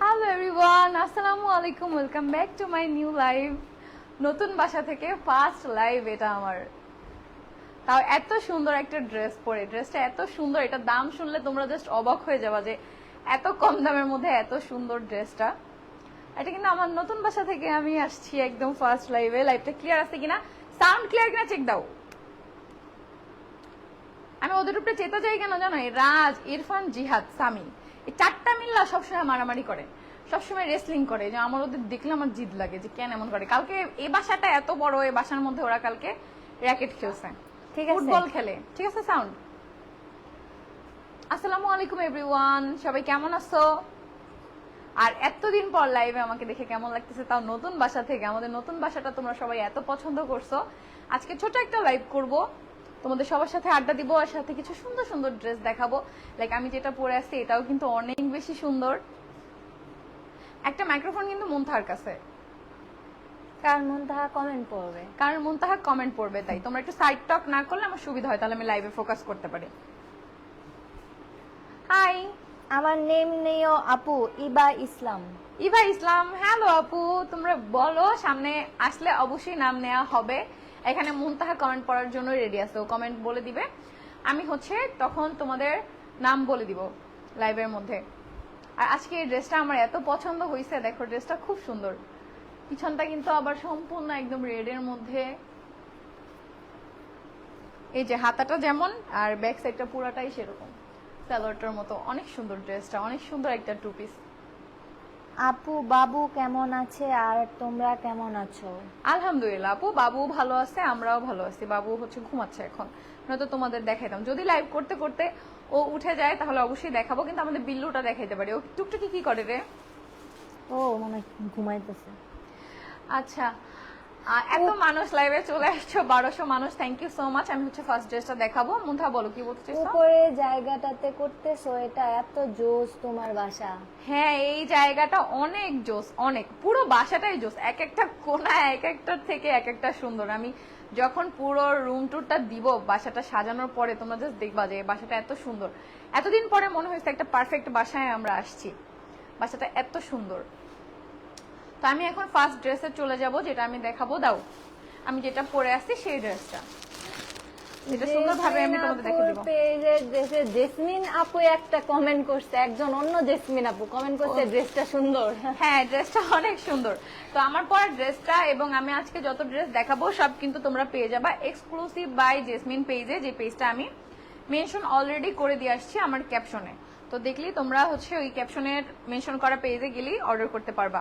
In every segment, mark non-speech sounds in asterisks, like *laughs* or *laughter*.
Hello everyone আসসালামু আলাইকুম welcome back to my new live নতুন বাসা থেকে ফার্স্ট লাইভ এটা আমার। তাও এত সুন্দর একটা ড্রেস পরে। ড্রেসটা এত সুন্দর এটা দাম শুনলে তোমরা জাস্ট অবাক হয়ে যাবা যে এত কম দামের মধ্যে এত সুন্দর ড্রেসটা এটা কিন্তু আমার নতুন বাসা থেকে আমি আসছি একদম ফার্স্ট লাইভে লাইভটা ক্লিয়ার আছে কিনা? সাউন্ড ক্লিয়ার কিনা চেক দাও। আমি ওদের উপরে চেতে যাই কেন জানো? রাজ, ইরফান, জিহাদ, সামি। এই চারটা মিল্লা সবসময় মারামারি করে সবসময় রেসলিং করে যে আমার ওদের দেখলে আমার জিদ লাগে যে কেন এমন করে। কালকে এই বাসাটা এত বড় এই বাসার মধ্যে ওরা কালকে র্যাকেট খেলছে। ঠিক আছে। ফুটবল খেলে। ঠিক আছে সাউন্ড? আসসালামু আলাইকুম এভরিওয়ান সবাই কেমন আছো? আর এতদিন পর লাইভে আমাকে দেখে কেমন লাগতেছে তাও নতুন বাসা থেকে। আমাদের নতুন বাসাটা তোমরা সবাই এত পছন্দ করছ। আজকে ছোট একটা লাইভ করব। তোমাদের সবার সাথে আড্ডা দিব আর সাথে কিছু সুন্দর সুন্দর ড্রেস দেখাবো। লাইক আমি যেটা পরে আসছি এটাও কিন্তু অনেক বেশি সুন্দর। একটা মাইক্রোফোন কিন্তু মুনথার কাছে। কার মন তাহা কমেন্ট করবে কারণ মুনতাহা কমেন্ট পড়বে তাই। তোমরা একটু সাইড টক না করলে আমার সুবিধা হয় তাহলে আমি লাইভে ফোকাস করতে পারি। হাই আমার নেম নেইও আপু ইবা ইসলাম। ইভা ইসলাম হ্যালো আপু তোমরা বলো সামনে আসলে অবশ্যই নাম নেওয়া হবে। এখানে মুনতাহা কমেন্ট পড়ার জন্য রেডি আছে ও কমেন্ট বলে দিবে। আমি হচ্ছে তখন তোমাদের নাম বলে দিব লাইভের মধ্যে। আর আজকে এই ড্রেসটা আমার এত পছন্দ হয়েছে দেখো ড্রেসটা খুব সুন্দর। পিছনটা কিন্তু আবার সম্পূর্ণ একদম রেডের মধ্যে। এই যে হাতাটা যেমন, আর ব্যাক সাইডটা পুরাটাই সেরকম। স্যালোয়ারটার মতো, অনেক সুন্দর ড্রেসটা অনেক সুন্দর একটা টু পিস আপু বাবু কেমন আছে আর তোমরা কেমন আছো? আলহামদুলিল্লাহ আপু বাবু ভালো আছে আমরাও ভালো আছি। বাবু হচ্ছে ঘুমাচ্ছে এখন। নয়তো তোমাদের দেখাইতাম যদি লাইভ করতে করতে ও উঠে যায় তাহলে অবশ্যই দেখাবো কিন্তু আমাদের বিল্লুটা দেখাইতে পারি। ও টুকটুকি কি করে রে? ও মানে ঘুমাইতেছে। আচ্ছা এত মানুষ লাইভে চলে আসছো বারোশো মানুষ থ্যাংক ইউ সো মাচ আমি হচ্ছে ফার্স্ট ড্রেসটা দেখাবো। মুন্থা বলো কি বলতে উপরে জায়গাটাতে করতেছো এটা এত জোস তোমার বাসা। হ্যাঁ এই জায়গাটা অনেক জোস অনেক। পুরো বাসাটাই জোস। এক একটা কোনা এক একটার থেকে এক একটা সুন্দর। আমি যখন পুরো রুম টুরটা দিব বাসাটা সাজানোর পরে তোমরা জাস্ট দেখবা যে বাসাটা এত সুন্দর। এতদিন পরে মনে হয়েছে একটা পারফেক্ট বাসায় আমরা আসছি। বাসাটা এত সুন্দর। তো আমি এখন ফার্স্ট ড্রেসে চলে যাব যেটা আমি দেখাবো। দাও আমি যেটা পরে আসছি সেই ড্রেসটা যেটা সুন্দরভাবে আমি তোমাদের দেখে দেবো। পেজের ড্রেসে জেসমিন আপু একটা কমেন্ট করছে একজন অন্য জেসমিন আপু কমেন্ট করছে ড্রেসটা সুন্দর। হ্যাঁ ড্রেসটা অনেক সুন্দর। তো আমার পরা ড্রেসটা এবং আমি আজকে যত ড্রেস দেখাবো সব কিন্তু তোমরা পেয়ে যাবা। এক্সক্লুসিভ বাই জেসমিন পেজে যে পেজটা আমি মেনশন অলরেডি করে দিয়ে আসছি আমার ক্যাপশনে তো দেখলি তোমরা হচ্ছে ওই ক্যাপশনের মেনশন করা পেজে গেলেই অর্ডার করতে পারবা।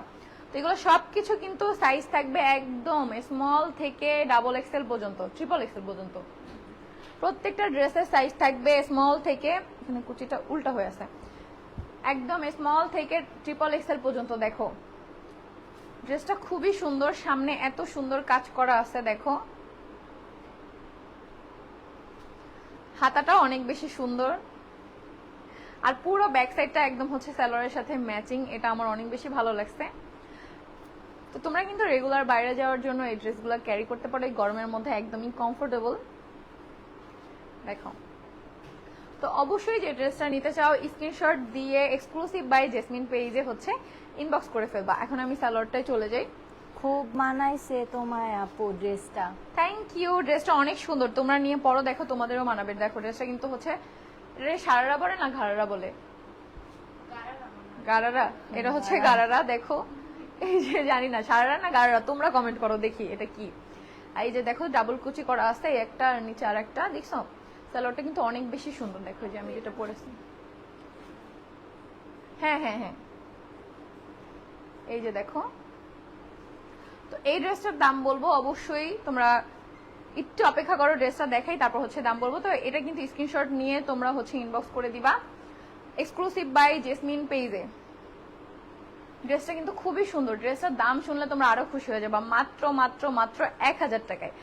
তো এগুলো সবকিছু কিন্তু সাইজ থাকবে একদম স্মল থেকে ডাবল এক্সেল পর্যন্ত ট্রিপল এক্সেল পর্যন্ত। প্রত্যেকটা ড্রেসের সাইজ থাকবে স্মল থেকে, এখানে কুচিটা উল্টা হয়ে আছে। একদম স্মল থেকে ট্রিপল এক্সেল পর্যন্ত, দেখো। ড্রেসটা খুবই সুন্দর, সামনে এত সুন্দর কাজ করা আছে, দেখো। হাতাটা অনেক বেশি সুন্দর। আর পুরো ব্যাক সাইডটা একদম হচ্ছে স্যালোয়ারের সাথে ম্যাচিং এটা আমার অনেক বেশি ভালো লাগছে। তো তোমরা কিন্তু রেগুলার বাইরে যাওয়ার জন্য এই ড্রেসগুলো ক্যারি করতে পারো এই গরমের মধ্যে একদমই কমফোর্টেবল দেখো। তো অবশ্যই যে ড্রেসটা নিতে চাও স্ক্রিনশট দিয়ে এক্সক্লুসিভ বাই জেসমিন পেজে হচ্ছে ইনবক্স করে ফেলবা। এখন আমি স্যালোয়ারটায় চলে যাই। খুব মানাইছে তোমায় আপু ড্রেসটা থ্যাংক ইউ ড্রেসটা অনেক সুন্দর। তোমরা নিয়ে পরো দেখো তোমাদেরও মানাবে। দেখো ড্রেসটা কিন্তু হচ্ছে সারারা বলে না ঘাড়ারা বলে? গারারা এটা হচ্ছে গারারা দেখো। এই যে জানি না সারারা না গারারা তোমরা কমেন্ট করো, দেখি এটা কি। এই যে দেখো ডাবল কুচি করা আছে একটা আর নিচে আর একটা, দেখছ? স্যালোয়ারটা কিন্তু অনেক বেশি সুন্দর, দেখো যে আমি যেটা পরেছি। হ্যাঁ হ্যাঁ হ্যাঁ। এই যে দেখো। তো এই ড্রেসটার দাম বলব অবশ্যই, তোমরা একটু অপেক্ষা করো, ড্রেসটা দেখাই, তারপর হচ্ছে দাম বলব। তো এটা কিন্তু স্ক্রিনশট নিয়ে তোমরা হচ্ছে ইনবক্স করে দিবা। এক্সক্লুসিভ বাই জেসমিন পেজে ড্রেসটা কিন্তু খুবই সুন্দর। ড্রেসটার দাম শুনলে তোমরা আরও খুশি হয়ে যাবা। মাত্র মাত্র মাত্র এক হাজার টাকায়।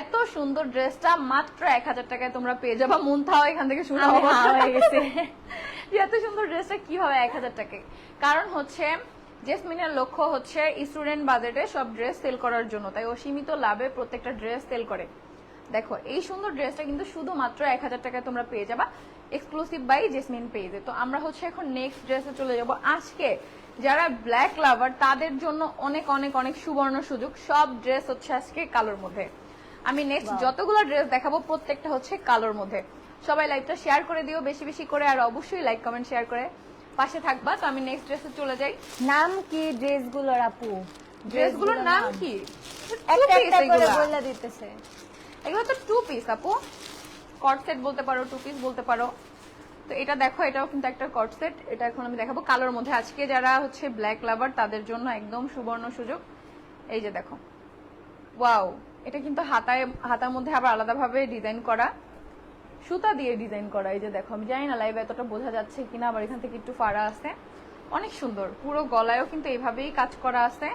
এত সুন্দর ড্রেসটা মাত্র এক হাজার টাকায় তোমরা পেয়ে যাবা। মুন্থাও এখান থেকে শুনে হয়ে গেছি। এত সুন্দর ড্রেসটা কি হবে এক হাজার টাকায়? কারণ হচ্ছে জেসমিনের লক্ষ্য হচ্ছে স্টুডেন্ট বাজেটে সব ড্রেস সেল করার জন্য। তাই ও সীমিত লাভে প্রত্যেকটা ড্রেস সেল করে। দেখো এই সুন্দর ড্রেসটা কিন্তু শুধুমাত্র এক হাজার টাকায় তোমরা পেয়ে যাবা। এক্সক্লুসিভ বাই জেসমিন পেজে তো আমরা হচ্ছে এখন নেক্সট ড্রেসে চলে যাব। আজকে যারা ব্ল্যাক লাভার তাদের জন্য অনেক অনেক অনেক সুবর্ণ সুযোগ। সব ড্রেস হচ্ছে আজকে কালোর মধ্যে। আমি নেক্সট যতগুলো ড্রেস দেখাবো প্রত্যেকটা হচ্ছে কালোর মধ্যে। সবাই লাইভটা শেয়ার করে দিও বেশি বেশি করে আর অবশ্যই লাইক কমেন্ট শেয়ার করে পাশে থাকবা। তো আমি নেক্সট ড্রেসে চলে যাই। নাম কি ড্রেসগুলোর আপু? ড্রেসগুলোর নাম কি? একটা একটা করে বলে দিতেছে। এগুলো তো টু পিস আপু। কট সেট বলতে পারো টু পিস বলতে পারো। তো এটা দেখো এটাও কিন্তু একটা কট সেট এটা এখন আমি দেখাবো। কালোর মধ্যে আজকে যারা হচ্ছে ব্ল্যাক লাভার তাদের জন্য একদম সুবর্ণ সুযোগ। এই যে দেখো। ওয়াও এটা কিন্তু হাতায় হাতার মধ্যে আবার আলাদাভাবে ডিজাইন করা। সুতা দিয়ে ডিজাইন করা। এই যে দেখো আমি জানি না লাইভ এতটা বোঝা যাচ্ছে কিনা আবার এখান থেকে একটু ফাড়া আছে। অনেক সুন্দর। পুরো গলায়ও কিন্তু এভাবেই কাজ করা আছে।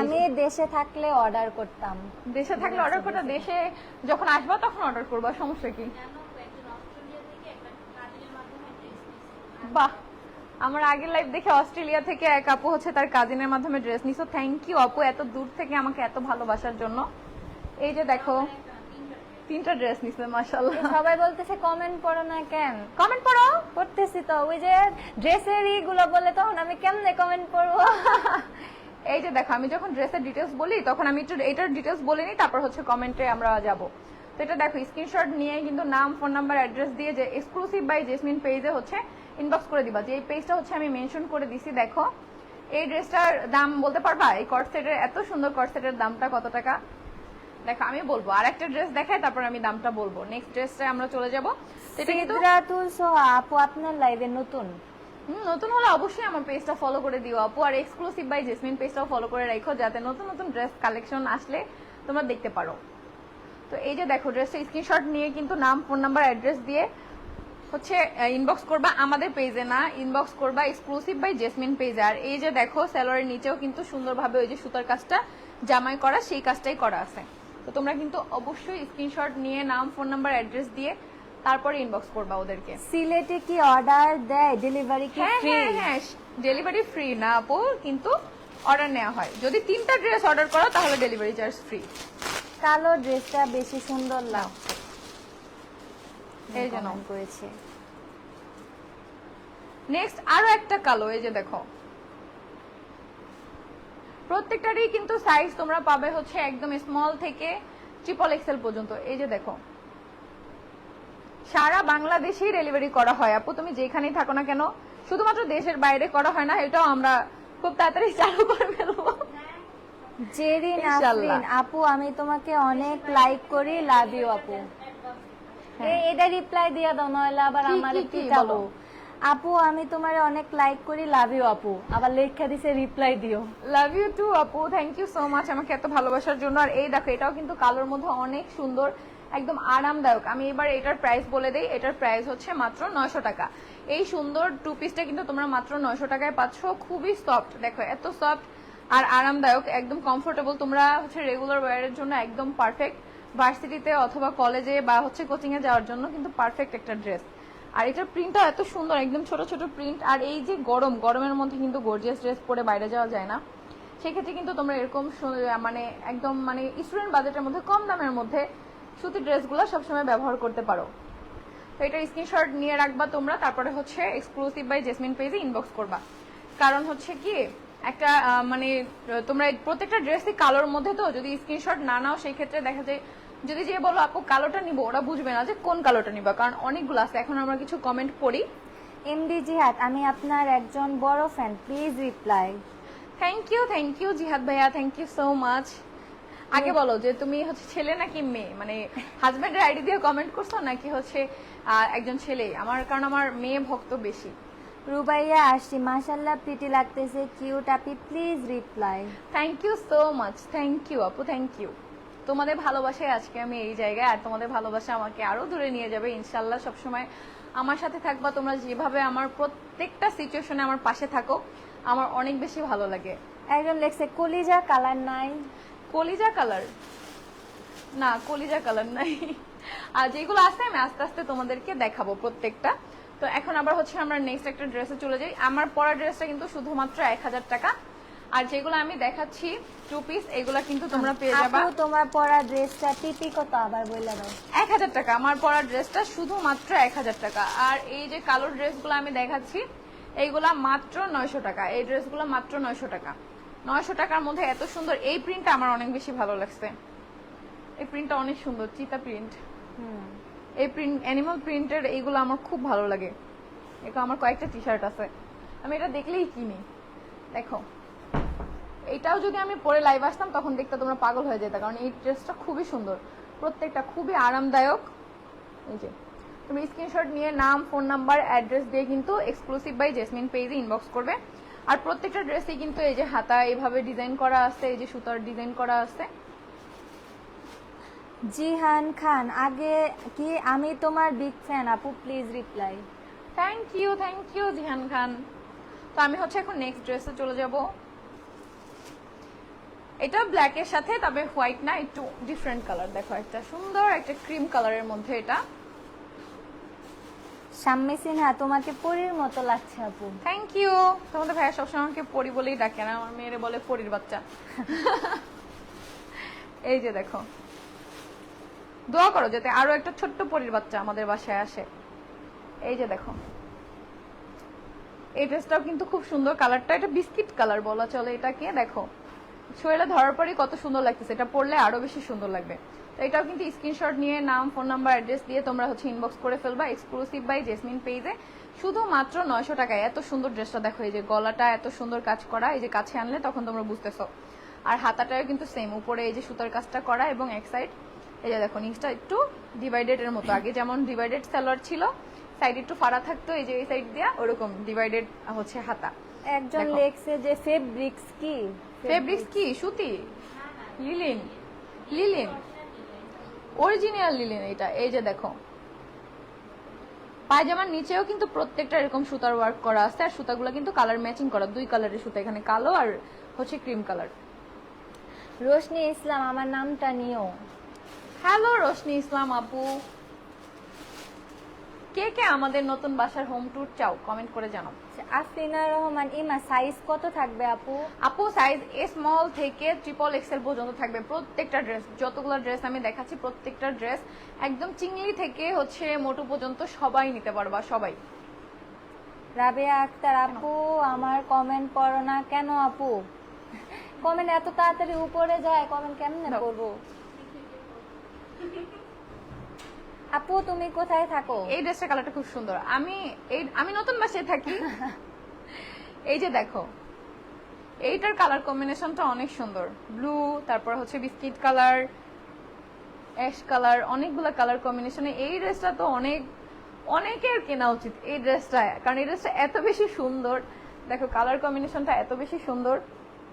আমি দেশে থাকলে অর্ডার করতাম। দেশে থাকলে অর্ডার করতাম দেশে যখন আসবা তখন অর্ডার করবা সমস্যা কি? বাহ আমার আগের লাইভ দেখে অস্ট্রেলিয়া থেকে এক আপু হচ্ছে তার কাজিনের মাধ্যমে ড্রেস নিছো। থ্যাংক ইউ আপু এত দূর থেকে আমাকে এত ভালোবাসার জন্য। এই যে দেখো তিনটা ড্রেস নিছে মাশাল্লাহ সবাই বলতেছে কমেন্ট করো না কেন? কমেন্ট করো করতেছি তো ওই যে ড্রেসের ইগুলো বলে তখন আমি কেমনে কমেন্ট করব *laughs* এই যে দেখো আমি যখন ড্রেসের ডিটেলস বলি তখন আমি একটু এটার ডিটেলস বলে নিই তারপর হচ্ছে কমেন্টে আমরা যাব। তো এটা দেখো স্ক্রিনশট নিয়ে কিন্তু নাম ফোন নাম্বার অ্যাড্রেস দিয়ে যে এক্সক্লুসিভ বাই জেসমিন পেজে হচ্ছে ইনবক্স করে দিবা। যে এই পেজটা হচ্ছে আমি মেনশন করে দিছি দেখো। এই ড্রেসটার দাম বলতে পারবা? এই কট সেটের এত সুন্দর কট সেটের দামটা কত টাকা? দেখো আমি বলব আর একটা ড্রেস দেখাই তারপর আমি দামটা বলব। নেক্সট ড্রেসটা আমরা চলে যাব। এটা কিন্তু আপু আপনার লাইভে নতুন? হুম, নতুন হলে অবশ্যই আমার পেজটা ফলো করে দিও আপু। আর এক্সক্লুসিভ বাই জেসমিন পেজটাও ফলো করে রাখো যাতে নতুন নতুন ড্রেস কালেকশন আসলে তোমরা দেখতে পারো। তো এই যে দেখো ড্রেসটা স্ক্রিনশট নিয়ে কিন্তু নাম ফোন নাম্বার অ্যাড্রেস দিয়ে হচ্ছে ইনবক্স করবা আমাদের পেজে না ইনবক্স করবা এক্সক্লুসিভ বাই জেসমিন পেজে আর এই যে দেখো স্যালোয়ারের নিচেও কিন্তু সুন্দরভাবে ওই যে সুতার কাজটা জামাই করা সেই কাজটাই করা আছে। তো তোমরা কিন্তু অবশ্যই স্ক্রিনশট নিয়ে নাম ফোন নাম্বার অ্যাড্রেস দিয়ে তারপরে ইনবক্স করবা ওদেরকে। সিলেটে কি অর্ডার দেয়? ডেলিভারি কি হ্যাঁ ফ্রি হ্যাঁ হ্যাঁ ডেলিভারি ফ্রি না আপু কিন্তু অর্ডার নেওয়া হয়। যদি তিনটা ড্রেস অর্ডার করো তাহলে ডেলিভারি চার্জ ফ্রি কালো ড্রেসটা বেশি সুন্দর লাগছে। এই জন্য করেছে। নেক্সট আরও একটা কালো এই যে দেখো। প্রত্যেকটারই কিন্তু সাইজ তোমরা পাবে হচ্ছে একদম স্মল থেকে ট্রিপল এক্সেল পর্যন্ত। এই যে দেখো। সারা বাংলাদেশেই ডেলিভারি করা হয়। আপু তুমি যেখানেই থাকো না কেন শুধুমাত্র দেশের বাইরে করা হয় না এটাও আমরা খুব তাড়াতাড়ি চালু করে ফেলব। জেরি ইনশাল্লাহ। আপু আমি তোমাকে অনেক লাইক করি লাভ ইউ আপু। এটা রিপ্লাই দিয়া দাও নয়লা আবার আমার পিটাবো? আপু আমি তোমার অনেক লাইক করি লাভ ইউ আপু। আবার লেখা দিছে রিপ্লাই দিও। লাভ ইউ টু আপু। থ্যাংক ইউ সো মাচ আমাকে এত ভালোবাসার জন্য। আর এই দেখো এটাও কিন্তু কালোর মধ্যে অনেক সুন্দর একদম আরামদায়ক। আমি এবার এটার প্রাইস বলে দেই। এটার প্রাইস হচ্ছে মাত্র নয়শো টাকা। এই সুন্দর টু পিসটা কিন্তু তোমরা মাত্র নয়শো টাকায় পাচ্ছ। খুবই সফট দেখো এত সফট আর আরামদায়ক একদম কমফোর্টেবল তোমরা হচ্ছে রেগুলার ওয়ারের জন্য একদম পারফেক্ট ভার্সিটিতে অথবা কলেজে বা হচ্ছে কোচিং এ যাওয়ার জন্য কিন্তু পারফেক্ট একটা ড্রেস আর এটার প্রিন্টটা এত সুন্দর, একদম ছোট ছোট প্রিন্ট আর এই যে গরম, গরমের মধ্যে কিন্তু গর্জিয়াস ড্রেস পরে বাইরে যাওয়া যায় না। সেক্ষেত্রে কিন্তু তোমরা এরকম মানে একদম মানে স্টুডেন্ট বাজেটের মধ্যে, কম দামের মধ্যে সুতির ড্রেসগুলো সবসময় ব্যবহার করতে পারো। তো এটা স্ক্রিনশট নিয়ে রাখবা তোমরা, তারপরে হচ্ছে এক্সক্লুসিভ বাই জেসমিন পেজে ইনবক্স করবা। কারণ হচ্ছে কি, একটা মানে তোমরা প্রত্যেকটা ড্রেসই কালোর মধ্যে তো, যদি স্ক্রিনশট না নাও, সেই ক্ষেত্রে দেখা যায় যদি যে বলো আপু কালোটা নিবো। ওরা বুঝবে না যে কোন কালোটা নিবা কারণ অনেকগুলো আছে। এখন আমরা কিছু কমেন্ট পড়ি। এমডি জিহাদ আমি আপনার একজন বড় fan please reply thank you thank you Jihad ভাইয়া থ্যাংক ইউ সো মাচ আগে বলো যে তুমি হচ্ছে ছেলে নাকি মেয়ে? মানে হাজবেন্ডের আইডি দিয়ে কমেন্ট করছ নাকি হচ্ছে একজন ছেলে আমার কারণ আমার মেয়ে ভক্ত বেশি। রুবাইয়া আসছি মাশাল্লাহ প্রিটি লাগতেছে cute Api please reply thank you so much thank you আপু থ্যাংক ইউ তোমাদের ভালোবাসায় আজকে আমি এই জায়গায় আর তোমাদের ভালোবাসা আমাকে আরও দূরে নিয়ে যাবে ইনশাল্লাহ সবসময় আমার সাথে থাকবা তোমরা যেভাবে আমার প্রত্যেকটা সিচুয়েশনে আমার পাশে থাকো আমার অনেক বেশি ভালো লাগে। একজন লেখছে কলিজা কালার নাই। কলিজা কালার? না কলিজা কালার নাই। আর যেগুলো আছে আমি আস্তে আস্তে তোমাদেরকে দেখাবো প্রত্যেকটা। তো এখন আবার হচ্ছে আমরা নেক্সট একটা ড্রেসে চলে যাই। আমার পরা ড্রেসটা কিন্তু শুধুমাত্র এক হাজার টাকা। আর যেগুলো আমি দেখাচ্ছি টু পিস এগুলা কিন্তু তোমরা পেয়ে যাবে। আপু তোমার পরা ড্রেসটা টিপি কত আবার বলে দাও। এক হাজার টাকা আমার পরা ড্রেসটা শুধুমাত্র এক হাজার টাকা। আর এই যে কালো ড্রেসগুলো আমি দেখাচ্ছি এইগুলা মাত্র নয়শো টাকা। এই ড্রেসগুলো মাত্র নয়শো টাকা। নয়শো টাকার মধ্যে এত সুন্দর এই প্রিন্টটা আমার অনেক বেশি ভালো লাগছে। এই প্রিন্টটা অনেক সুন্দর চিতা প্রিন্ট হুম। এই প্রিন্ট অ্যানিমাল প্রিন্টের এইগুলো আমার খুব ভালো লাগে। এগুলো আমার কয়েকটা টি শার্ট আছে। আমি এটা দেখলেই কিনি। দেখো। এইটাও যদি আমি পরে লাইভ আসতাম তখন দেখতে তোমরা পাগল হয়ে যেত কারণ এই ড্রেসটা খুবই সুন্দর। প্রত্যেকটা খুবই আরামদায়ক। এই যে তুমি স্ক্রিনশট নিয়ে নাম ফোন নাম্বার অ্যাড্রেস দিয়ে কিন্তু এক্সক্লুসিভ বাই জেসমিন পেজে ইনবক্স করবে। আর প্রত্যেকটা ড্রেসে কিন্তু এই যে হাতা এইভাবে ডিজাইন করা আছে এই যে সুতার ডিজাইন করা আছে। জিহান খান আগে কি আমি তোমার বিগ ফ্যান আপু please reply thank you thank you Jihan Khan. তো আমি হচ্ছে এখন নেক্সট ড্রেসে চলে যাব। এটা ব্ল্যাকের সাথে তবে হোয়াইট না একটু ডিফারেন্ট কালার দেখো একটা সুন্দর একটা ক্রিম কালারের মধ্যে এটা। শাম্মী সিনহা তোমাকে পরীর মতো লাগছে আপু। থ্যাংক ইউ তোমাদের ভাইয়া সবসময় আমাকে পরি বলেই ডাকে না আমার মেয়েরে বলে পরির বাচ্চা। *laughs* এই যে দেখো। দোয়া করো যাতে আরও একটা ছোট্ট পরির বাচ্চা আমাদের বাসায় আসে। এই যে দেখো। এই ড্রেসটাও কিন্তু খুব সুন্দর। কালারটা এটা বিস্কিট কালার বলা চলে এটাকে দেখো। শরীরে ধরার পরে কত সুন্দর লাগতেছে। এটা পরলে আরও বেশি সুন্দর লাগবে। তো এটাও কিন্তু স্ক্রিনশট নিয়ে নাম ফোন নাম্বার অ্যাড্রেস দিয়ে তোমরা হচ্ছে ইনবক্স করে ফেলবা এক্সক্লুসিভ বাই জেসমিন পেজে শুধুমাত্র নয়শো টাকায় এত সুন্দর ড্রেসটা দেখো এই যে গলাটা এত সুন্দর কাজ করা এই যে কাছে আনলে তখন তোমরা বুঝতেছো। আর হাতাটাও কিন্তু সেম উপরে এই যে সুতার কাজটা করা এবং এক সাইড এই যে দেখো নিচটা একটু ডিভাইডেড এর মতো। আগে যেমন ডিভাইডেড সালোয়ার ছিল সাইড একটু ফাড়া থাকতো এই যে এই সাইড দিয়া ওরকম ডিভাইডেড হচ্ছে হাতা। একজন। লেখছে যে ফেব্রিক্স কি? ফেব্রিক্স কি? সুতি? লিলিন লিলিন অরিজিনাল লিলিন এটা। এই যে দেখো। পায়জামার নিচেও কিন্তু প্রত্যেকটা এরকম সুতার ওয়ার্ক করা আছে, আর সুতাগুলো কিন্তু কালার ম্যাচিং করা। দুই কালারের সুতা, এখানে কালো আর হচ্ছে ক্রিম কালার রোশনি ইসলাম, আমার নামটা নিও। হ্যালো রোশনি ইসলাম আপু। কে কে আমাদের নতুন বাসার হোম ট্যুর চাও? কমেন্ট করে জানাও। আফরিনা রহমান ইমা সাইজ কত থাকবে আপু? আপু সাইজ স্মল থেকে ট্রিপল এক্সেল পর্যন্ত থাকবে প্রত্যেকটা ড্রেস যতগুলো ড্রেস আমি দেখাচ্ছি প্রত্যেকটা ড্রেস একদম চিংলি থেকে হচ্ছে মোটু পর্যন্ত সবাই নিতে পারবা সবাই। রাবেয়া আক্তার আপু আমার কমেন্ট পড়ো না। কেন আপু? কমেন্ট এত তাড়াতাড়ি উপরে যায় কমেন্ট কেমনে। করব? আপু তুমি কোথায় থাকো? এই ড্রেসটা কালারটা খুব সুন্দর। আমি এই আমি নতুন বাসায় থাকি। *laughs* এই যে দেখো এইটার কালার কম্বিনেশনটা অনেক সুন্দর। ব্লু তারপর হচ্ছে বিস্কিট কালার অ্যাশ কালার অনেকগুলো কালার কম্বিনেশনে এই ড্রেসটা তো অনেক অনেকের কেনা উচিত এই ড্রেসটা। কারণ এই ড্রেসটা এত বেশি সুন্দর। দেখো কালার কম্বিনেশনটা এত বেশি সুন্দর।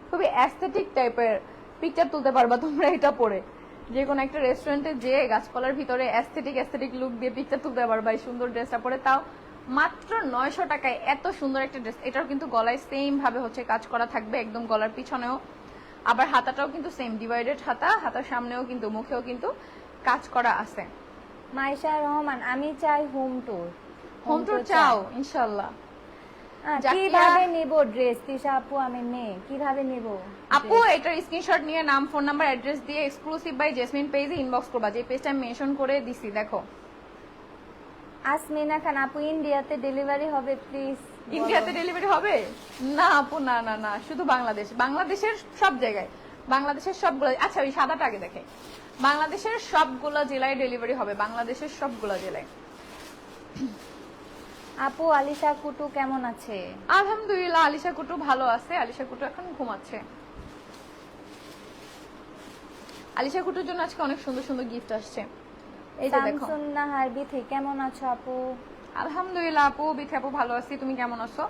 খুবই অ্যাস্থেটিক টাইপের পিকচার তুলতে পারবা তোমরা এটা পরে। যে কোনো একটা রেস্টুরেন্টে যে গাছপালার ভিতরে অ্যাস্থেটিক অ্যাস্থেটিক লুক দিয়ে পিকচার তুলতে পারবা এই সুন্দর ড্রেসটা পরে। তাও মাত্র নয়শো টাকায় এত সুন্দর একটা ড্রেস এটাও কিন্তু গলায় সেম ভাবে হচ্ছে কাজ করা থাকবে একদম গলার পিছনেও। আবার হাতাটাও কিন্তু সেম ডিভাইডেড হাতা। হাতার সামনেও কিন্তু মুখেও কিন্তু কাজ করা আছে। মাইশা রহমান আমি চাই হোম ট্যুর হোম টুর চাও ইনশাল্লাহ কীভাবে নিব ড্রেস তিশা আপু আমি মেয়ে। কীভাবে নিব আপু এটার স্ক্রিনশট নিয়ে নাম ফোন নাম্বার অ্যাড্রেস দিয়ে এক্সক্লুসিভ বাই জেসমিন পেজে ইনবক্স করবা। যে পেজটা আমি মেনশন করে দিছি দেখো। আসমিনা খান আপু ইন্ডিয়াতে ডেলিভারি হবে প্লিজ ইন্ডিয়াতে ডেলিভারি হবে? না আপু না না না শুধু বাংলাদেশ। বাংলাদেশের সব জায়গায়। বাংলাদেশের সবগুলো আচ্ছা ওই সাদাটা আগে দেখে। বাংলাদেশের সবগুলো জেলায় ডেলিভারি হবে বাংলাদেশের সবগুলো জেলায়। আপু আলিশা কুটু কেমন আছে? আলহামদুলিল্লাহ আলিশা কুটু ভালো আছে। আলিশা কুটু এখন ঘুমাচ্ছে। আলিশা কুটুর জন্য আজকে অনেক সুন্দর সুন্দর গিফট আসছে। এই যে দেখো। নাহার বিথি কেমন আছো আপু? আলহামদুলিল্লাহ আপু বিথি আপু ভালো আছি। তুমি কেমন আছো?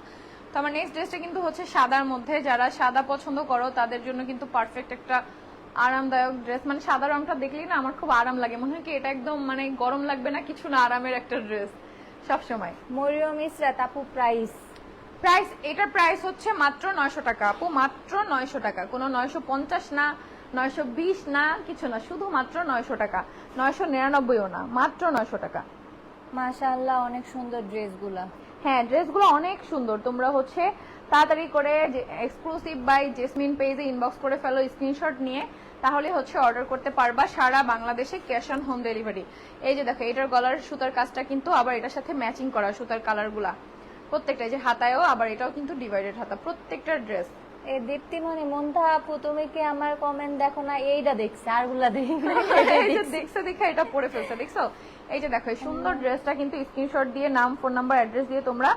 তো আমার নেক্সট ড্রেসটা কিন্তু হচ্ছে সাদার মধ্যে। যারা সাদা পছন্দ করো তাদের জন্য কিন্তু পারফেক্ট একটা আরামদায়ক ড্রেস মানে সাদা রংটা দেখলেই না আমার খুব আরাম লাগে। মনে হয় কি এটা একদম মানে গরম লাগবে না কিছু না আরামের একটা ড্রেস সব সময়। মরিয়ম ইসরাত আপু প্রাইস। প্রাইস এটার প্রাইস হচ্ছে মাত্র নয়শো টাকা। আপু মাত্র নয়শো টাকা। কোনো নয়শো পঞ্চাশ না নয়শো বিশ না কিছু না। শুধু মাত্র নয়শো টাকা। নয়শো নিরানব্বইও না মাত্র নয়শো টাকা। মাশাআল্লাহ অনেক সুন্দর ড্রেসগুলা হ্যাঁ ড্রেসগুলো অনেক সুন্দর। তোমরা হচ্ছে তাড়াতাড়ি করে এক্সক্লুসিভ বাই জেসমিন পেজে ইনবক্স করে ফেলো স্ক্রিনশট নিয়ে তাহলে হচ্ছে অর্ডার করতে পারবা সারা বাংলাদেশে ক্যাশ অন হোম ডেলিভারি এই যে দেখো এটার গলার সুতার কাজটা কিন্তু আবার এটার সাথে ম্যাচিং করা সুতার কালারগুলা প্রত্যেকটা এই যে হাতায়ও আবার এটাও কিন্তু ডিভাইডেড হাতা প্রত্যেকটা ড্রেস এই দীপ্তিমণি মন্থা আপু তুমি কি আমার কমেন্ট দেখো না? এইটা দেখছি আরগুলা দেখি *laughs* দেখছে দেখে এটা পরে ফেলছে দেখছ? এই যে দেখো এই সুন্দর ড্রেসটা কিন্তু স্ক্রিনশট দিয়ে নাম ফোন নাম্বার অ্যাড্রেস দিয়ে তোমরা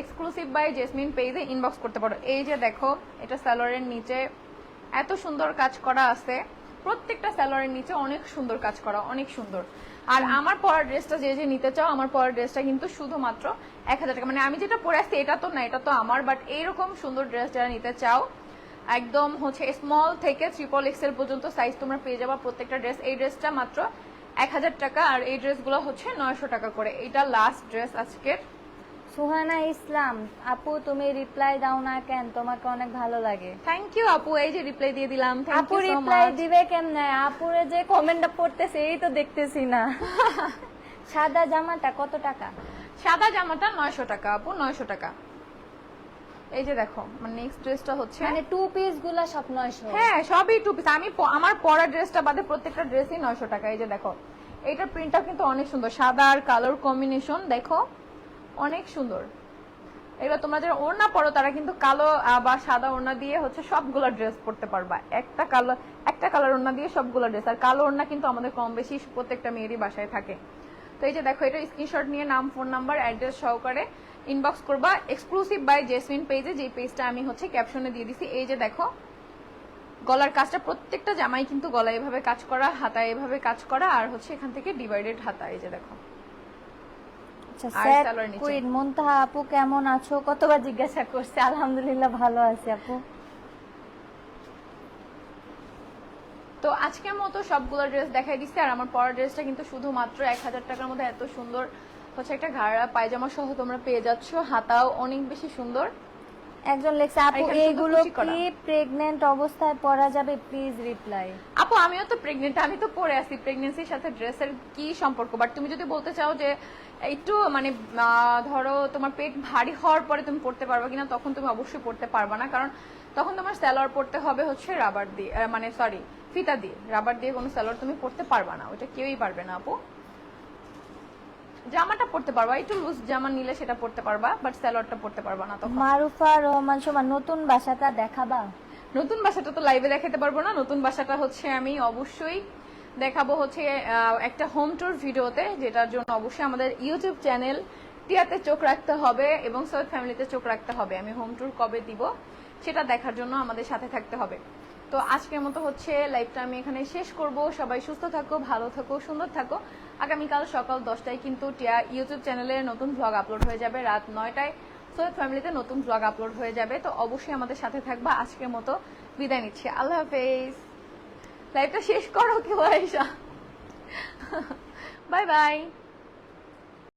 এক্সক্লুসিভ বাই জেসমিন পেজে ইনবক্স করতে পারো। এই যে দেখো এটা স্যালোয়ারের নিচে এত সুন্দর কাজ করা আছে। প্রত্যেকটা স্যালোয়ারের নিচে অনেক সুন্দর কাজ করা অনেক সুন্দর। আর আমার পরার ড্রেসটা যে যে নিতে চাও আমার পরার ড্রেসটা কিন্তু শুধুমাত্র এক হাজার টাকা। মানে আমি যেটা পরে আসছি এটা তো না এটা তো আমার বাট এইরকম সুন্দর ড্রেস যারা নিতে চাও একদম হচ্ছে স্মল থেকে ট্রিপল এক্সেল পর্যন্ত সাইজ তোমরা পেয়ে যাবা প্রত্যেকটা ড্রেস। এই ড্রেসটা মাত্র এক হাজার টাকা আর এই ড্রেসগুলো হচ্ছে নয়শো টাকা করে। এটা লাস্ট ড্রেস আজকের। সুহানা ইসলাম আপু তুমি রিপ্লাই দাও না কেন? তোমাকে অনেক ভালো লাগে। থ্যাংক ইউ আপু এই যে রিপ্লাই দিয়ে দিলাম। আপু রিপ্লাই দিবে কেমনে? আপুরে যে কমেন্টটা পড়তেছে এই তো দেখতেছি না। *laughs* সাদা জামাটা কত টাকা? সাদা জামাটা নয়শো টাকা আপু নয়শো টাকা। এই যে দেখো মানে নেক্সট ড্রেসটা হচ্ছে মানে টু পিসগুলা সব নয়শো। হ্যাঁ সবই টু পিস আমি আমার পরা ড্রেসটা বাদে প্রত্যেকটা ড্রেসই নয়শো টাকা। এই যে দেখো এইটার প্রিন্টটা কিন্তু অনেক সুন্দর। সাদা আর কালোর কম্বিনেশন দেখো। অনেক সুন্দর। এবার তোমরা যারা ওড়না পরো, তারা কিন্তু কালো বা সাদা ওড়না দিয়ে হচ্ছে সবগুলো ড্রেস পরতে পারবা। একটা কালো, একটা কালার ওড়না দিয়ে সবগুলো ড্রেস আর কালো ওড়না কিন্তু আমাদের কম বেশি প্রত্যেকটা মেয়েরই বাসায় থাকে। তো এই যে দেখো, এটা স্ক্রিনশট নিয়ে নাম ফোন নাম্বার অ্যাড্রেস সহকারে ইনবক্স করবা এক্সক্লুসিভ বাই জেসমিন পেজে যে পেজটা আমি হচ্ছে ক্যাপশনে দিয়ে দিছি। এই যে দেখো, গলার কাজটা প্রত্যেকটা জামাই কিন্তু গলায় এভাবে কাজ করা, হাতায় এভাবে কাজ করা, আর হচ্ছে এখান থেকে ডিভাইডেড হাতা, এই যে দেখো। আচ্ছা স্যার কুইন মুনতাহা আপু কেমন আছো? কতবার জিজ্ঞাসা করছে? আলহামদুলিল্লাহ ভালো আছি আপু। তো আজকের মতো সবগুলো ড্রেস দেখাই দিচ্ছি আর আমার পরের ড্রেসটা কিন্তু শুধুমাত্র এক হাজার টাকার মধ্যে এত সুন্দর হচ্ছে একটা ঘাড়া পায়জামা সহ তোমরা পেয়ে যাচ্ছ। হাতাও অনেক বেশি সুন্দর। একজন লেখছে আপু এইগুলো কি প্রেগনেন্ট অবস্থায় পরা যাবে? প্লিজ রিপ্লাই আপু আমিও তো প্রেগনেন্ট আমি তো পরে আছি। প্রেগনেন্সির সাথে ড্রেসের কি সম্পর্ক? বাট তুমি যদি বলতে চাও যে একটু মানে ধরো তোমার পেট ভারী হওয়ার পরে তুমি পড়তে পারবে কিনা তখন তুমি অবশ্যই পড়তে পারবে না। কারণ তখন তোমার স্যালোয়ার পড়তে হবে হচ্ছে রাবার দিয়ে মানে সরি ফিতা দিয়ে। রাবার দিয়ে কোনো স্যালোয়ার তুমি পড়তে পারবে না। ওটা কেউই পারবে না আপু। জামাটা পড়তে পারবা। একটু লুজ জামা নিলে সেটা পড়তে পারবা বাট স্যালোয়ারটা পড়তে পারবা না তখন। মারুফা রহমান সোমা নতুন বাসাটা দেখাবা? নতুন বাসাটা তো লাইভে দেখাতে পারব না। নতুন বাসাটা হচ্ছে আমি অবশ্যই দেখাবো হচ্ছে একটা হোম ট্যুর ভিডিওতে যেটার জন্য অবশ্যই আমাদের ইউটিউব চ্যানেল টিয়াতে চোখ রাখতে হবে এবং সৈয়দ ফ্যামিলিতে চোখ রাখতে হবে। আমি হোম ট্যুর কবে দিব সেটা দেখার জন্য আমাদের সাথে থাকতে হবে। তো আজকের মতো হচ্ছে লাইভটা আমি এখানে শেষ করব। সবাই সুস্থ থাকো ভালো থাকো সুন্দর থাকো। আগামীকাল সকাল দশটায় কিন্তু টিয়া ইউটিউব চ্যানেলে নতুন ব্লগ আপলোড হয়ে যাবে। রাত নয়টায় সৈয়দ ফ্যামিলিতে নতুন ব্লগ আপলোড হয়ে যাবে। তো অবশ্যই আমাদের সাথে থাকবা। আজকের মতো বিদায় নিচ্ছি। আল্লাহ হাফেজ। লাইফটা শেষ করো, কেউ আয়সা বাই বাই